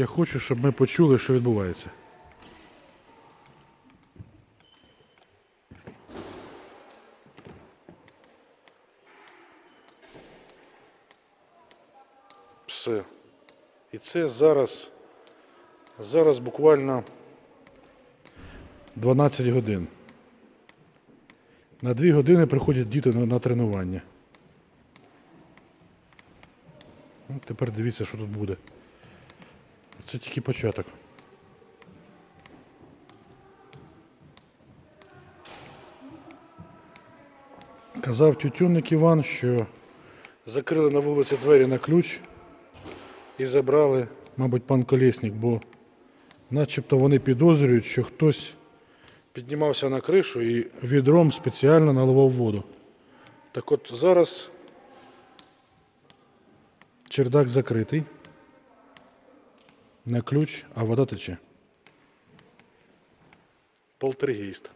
Я хочу, щоб ми почули, що відбувається. Все. І це зараз, зараз буквально 12 годин. На 2 години приходять діти на, на тренування. Ну, тепер дивіться, що тут буде. Це тільки початок. Казав тютюнник Іван, що закрили на вулиці двері на ключ і забрали, мабуть, пан Колєснік, бо начебто вони підозрюють, що хтось піднімався на кришу і відром спеціально наливав воду. Так от зараз чердак закритий на ключ, а вода тече. Полтергейст.